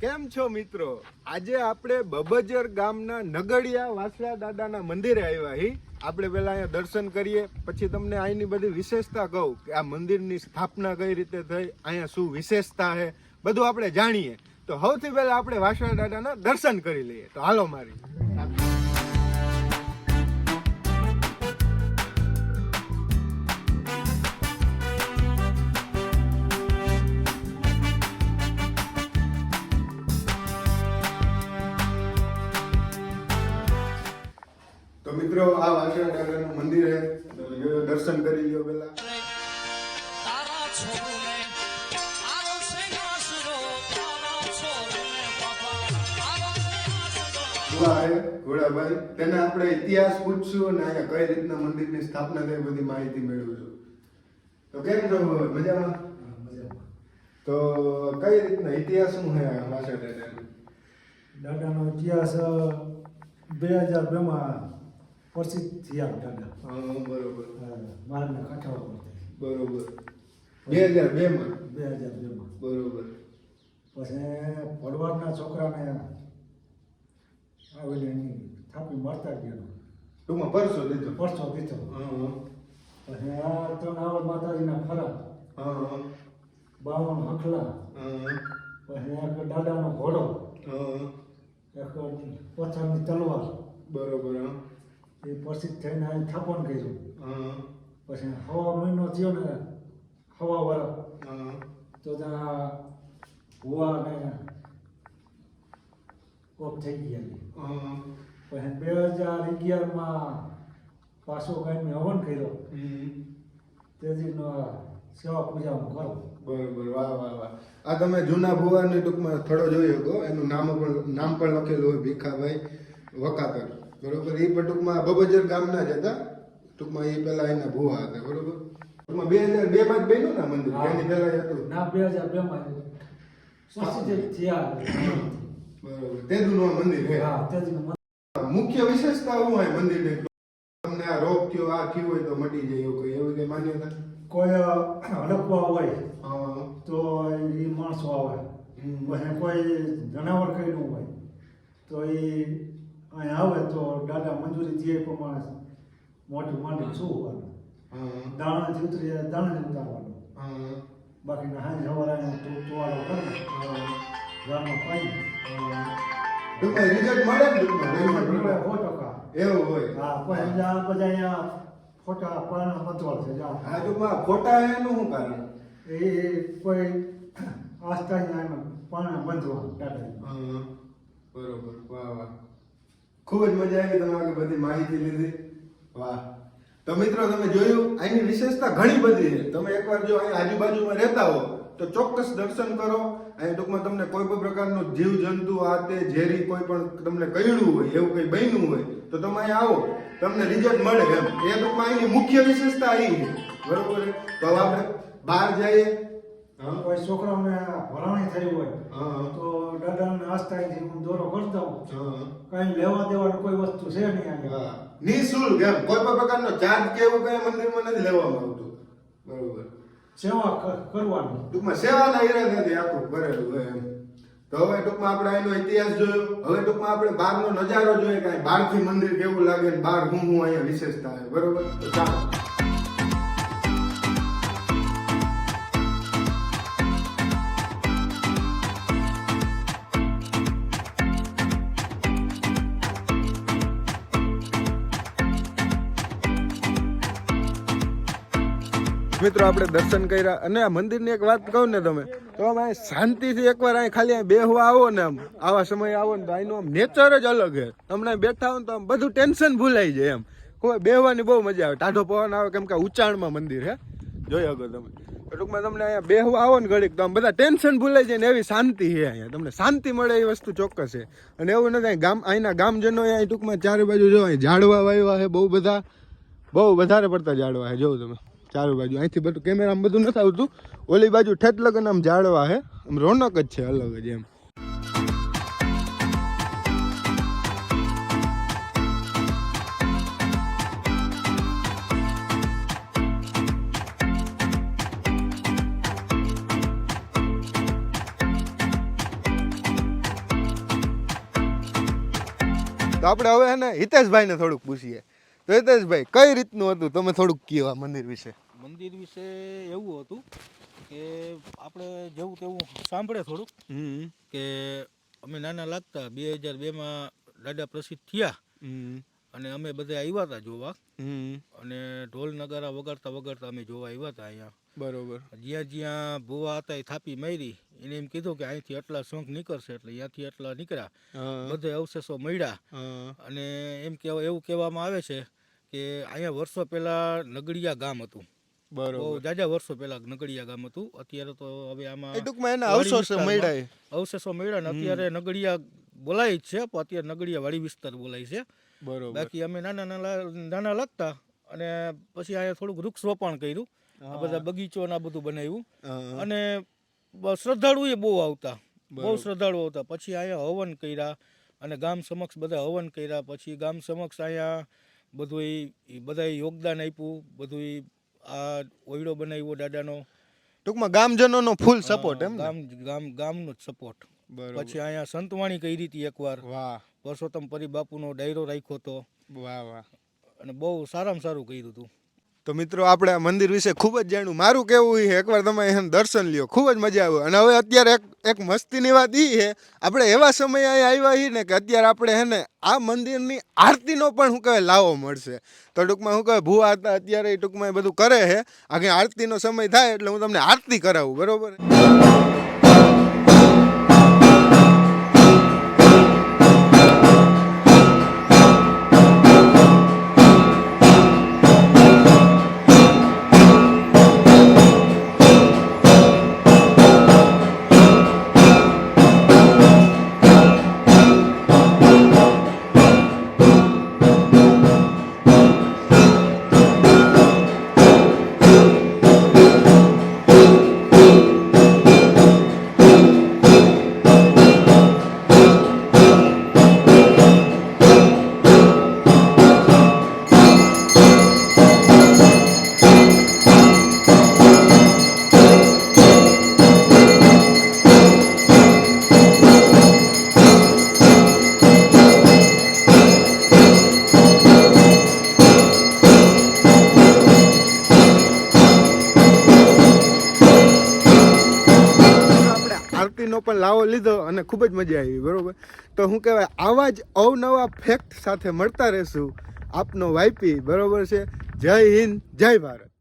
કેમ છો મિત્રો? આજે આપણે બબજર ગામના નગડિયા વાસળા દાદાના મંદિરે આવ્યા હી. આપણે પહેલાં અહીંયા દર્શન કરીએ, પછી તમને અહીંની બધી વિશેષતા કહું કે આ મંદિરની સ્થાપના કઈ રીતે થઈ, અહીંયા શું વિશેષતા છે, બધું આપણે જાણીએ. તો સૌથી પહેલાં આપણે વાસળા દાદાના દર્શન કરી લઈએ. તો હાલો મારી. મિત્રો આ દાદાનું મંદિર છે. દર્શન કરી લ્યો પેલા ઘોડાભાઈ. તેને આપણે ઇતિહાસ પૂછશું અને અહીંયા કઈ રીતના મંદિરની સ્થાપના થઈ બધી માહિતી મેળવશું તો કેમ છો? મજામાં? તો કઈ રીતના ઇતિહાસ શું છે આ વાસળા દાદાનો દાદાનો ઇતિહાસ બે હજાર બેમાં પ્રસિદ્ધ થયા દાદા હા બરોબર. મારના કાંઠાઓ પરથી બરોબર. બે હજાર બે માં? બે હજાર બેમાં બરોબર. પછી ભડવાડના છોકરાને આવેલી એની થાપી મારતા ગયા. ટૂંકમાં પરસો દીધો. પરસો દીધો. હા પછી આ ત્રણ આવડ માતાજીના હા બાવન હખલા. પછી એક દાદાનો ઘોડો. હા એક પથ્થરની તલવાર. બરોબર હા. એ પ્રસિદ્ધ થઈને અહીં સ્થાપન કર્યું. પછી હવા મહિનો થયો ને હવા વાળા તો ત્યાં હુવા ને ઓફ થઈ ગયા. પછી બે હજાર અગિયારમાં પાછો કાંઈ હવન કર્યો. તેજીનો સેવા પૂજા કરું બરોબર વાહ વાહ વાહ. આ તમે જૂના ભુવાની ટૂંકમાં થડો જોઈ શકો એનું નામ પણ નામ પણ લખેલું હોય ભીખાભાઈ વકાતર. બરોબર એ પણ ટૂંકમાં બબજર ગામના જ હતા. ટૂંકમાં એ પેલા એના ભુવા હતા બરોબર? ટૂંકમાં બે હજાર બે માં જ બન્યું ને મંદિર. એની પેલા હતું. ના બે હજાર બે માં બરોબર. તેનું નું મંદિર હા મુખ્ય વિશેષતા શું હોય મંદિરની તમને આ રોગ થયો આ થયું હોય તો મટી જાય એવું કઈ એવું કઈ માન્યતા? કોઈ હડપવા હોય તો એ માણસો આવે. કોઈ જનાવર કઈનું હોય તો એ અહીં આવે તો દાદા મંજૂરી દે એ પ્રમાણે મોટું માંડી શું હોવાનું દાણા જે ઉતરી જાય દાણાથી ઉતારવાનું હા. બાકીના હાંજ ને તો ટુવાળો કરે. ને ગામમાં પાઈ. રિઝલ્ટ મળે સો ટકા. એવું હોય? હા પછી બધા બધા અહીંયા ફોટા પાણા પંચવાળ છે જા આ ટૂંકમાં ફોટા એનું શું કારણ? એ કોઈ આસ્થા પાણા બંધવા દાદા. બરોબર. વાહ વાહ. ખૂબ જ મજા આવી તમે બધી માહિતી લીધી. વાહ. તો મિત્રો, તમે જોયું અહીંની વિશેષતા ઘણી બધી છે. તમે એકવાર જો અહીં આજુબાજુમાં રહેતા હો, તો ચોક્કસ દર્શન કરો. અહીં ટૂંકમાં તમને કોઈ પણ પ્રકારનું જીવ, જંતુ, આ તે, ઝેરી, કોઈ પણ તમને કયડું હોય, એવું કંઈ બન્યું હોય, તો તમે અહીં આવો. તમને રિઝલ્ટ મળે એમ. એ ટૂંકમાં અહીંની મુખ્ય વિશેષતા અહીં છે. બરોબર? તો હવે આપણે બહાર જઈએ. કોઈ છોકરાઓને ભરાણી થઈ હોય હા તો દાદાને આસ્થાથી હું દોરો કરી દઉં. કઈ લેવા દેવાનું કોઈ વસ્તુ છે નહીં હા. નિઃશુલ્ક એમ. કોઈ પણ પ્રકારનો ચાર્જ કે એવું કઈ મંદિરમાં નથી લેવામાં આવતું. બરોબર. સેવા કરવાનું. ટૂંકમાં સેવાના ઈરાદાથી આખું ભરેલું હોય એમ. તો હવે ટૂંકમાં આપણે એનો ઇતિહાસ જોયો. હવે ટૂંકમાં આપણે બહારનો નજારો જોઈએ કાંઈ. બહારથી મંદિર કેવું લાગે બહાર હું હું અહીંયા વિશેષતા બરોબર? તો ચાલો. મિત્રો, આપણે દર્શન કર્યા. અને આ મંદિરની એક વાત કહું ને તમે, તો આમ અહીં શાંતિથી એકવાર અહીં ખાલી અહીં બેહવા આવો ને આમ. આવા સમયે આવો ને તો અહીંનું આમ નેચર જ અલગ છે. તમને બેઠા હો ને તો આમ બધું ટેન્શન ભૂલાઈ જાય એમ. કોઈ બેહવાની બહુ મજા આવે. ટાઢો પવન આવે કેમ કે ઉચ્ચાણમાં મંદિર હે જોઈ શકો તમે. ટૂંકમાં તમને અહીંયા બેહવા આવો ને ઘડીક તો આમ બધા ટેન્શન ભૂલાઈ જાય ને એવી શાંતિ છે અહીંયા. તમને શાંતિ મળે એ વસ્તુ ચોક્કસ છે. અને એવું નથી ગામ, અહીંના ગામજનો અહીં ટૂંકમાં ચારે બાજુ જો અહીં ઝાડવા વાવ્યા છે બહુ બધા. બહુ વધારે પડતા ઝાડવા છે જોઉં તમે. ચારે બાજુ. અહીંથી બધું કેમેરામાં બધું નથી આવતું. ઓલી બાજુ ઠેઠ લગન આમ જાળવા હે. આમ રોનક જ છે અલગ જ એમ. તો આપણે હવે હે ને હિતેશભાઈને થોડુંક પૂછીએ. તો હિતેશભાઈ, કઈ રીતનું હતું? તમે થોડુંક કહેવા મંદિર વિશે? મંદિર વિશે એવું હતું કે આપણે જેવું તેવું સાંભળે થોડુંક કે અમે નાના લાગતા બે હજાર બેમાં દાદા પ્રસિદ્ધ થયા. અને અમે બધા આવ્યા હતા જોવા. અને ઢોલ નગારા વગાડતા વગાડતા અમે જોવા આવ્યા હતા અહીંયા. બરોબર. જ્યાં જ્યાં ભૂવા હતા એ થાપી મારી. એને એમ કીધું કે અહીંથી આટલા શોખ નીકળશે એટલે અહીંયાથી આટલા નીકળ્યા. બધે અવશેષો મળ્યા. અને એમ કે એવું કહેવામાં આવે છે કે અહીંયા વર્ષો પહેલાં નગડિયા ગામ હતું. બહુ બરોબર જાજા વર્ષો પહેલા નગડિયા ગામ હતું. અત્યારે તો હવે આમાં ટૂંકમાં એના અવશેષો મળ્યા અવશેષો મળ્યા ને અત્યારે નગડિયા બોલાય જ છે પણ અત્યારે નગડિયા વાડી વિસ્તાર બોલાય છે. બરોબર. બાકી અમે નાના નાના નાના લાગતા અને પછી અહીંયા થોડુંક વૃક્ષ રોપણ કર્યું. આ બધા બગીચો ને આ બધું બનાવ્યું. અને શ્રદ્ધાળુ એ બહુ આવતા. બહુ શ્રદ્ધાળુ આવતા. પછી અહીંયા હવન કર્યા અને ગામ સમક્ષ બધા હવન કર્યા. પછી ગામ સમક્ષ અહીંયા બધું બધા યોગદાન આપ્યું. બધું આ ઓયડો બનાવ્યો દાદાનો. ટૂંકમાં ગામજનોનો ફૂલ સપોર્ટ એમ ગામ ગામ ગામનો જ સપોર્ટ બરોબર. પછી અહીંયા સંતવાણી કરી હતી એકવાર. વાહ. પરસોત્તમ પરી બાપુનો ડાયરો રાખ્યો હતો. વાહ વાહ. અને બહુ સારામાં સારું કર્યું હતું. તો મિત્રો, આપણે આ મંદિર વિશે ખૂબ જ જાણ્યું. મારું કેવું એ એકવાર તમે એને દર્શન લ્યો, ખૂબ જ મજા આવે. અને હવે અત્યારે એક એક મસ્તીની વાત એ છે, આપણે એવા સમયે અહીં આવ્યા છીએ ને કે અત્યારે આપણે હે ને આ મંદિરની આરતીનો પણ હું કહે લાવો મળશે. તો ટૂંકમાં શું કહે ભૂવા હતા અત્યારે એ ટૂંકમાં એ બધું કરે છે. આગળ આરતીનો સમય થાય એટલે હું તમને આરતી કરાવું, બરોબર? આપણે પણ લાવો લીધો અને ખૂબ જ મજા આવી, બરોબર? તો હું કહેવાય, આવા જ અવનવા ફેક્ટ સાથે મળતા રહેશું. આપનો વાઈપી બરોબર છે? જય હિન્દ, જય ભારત.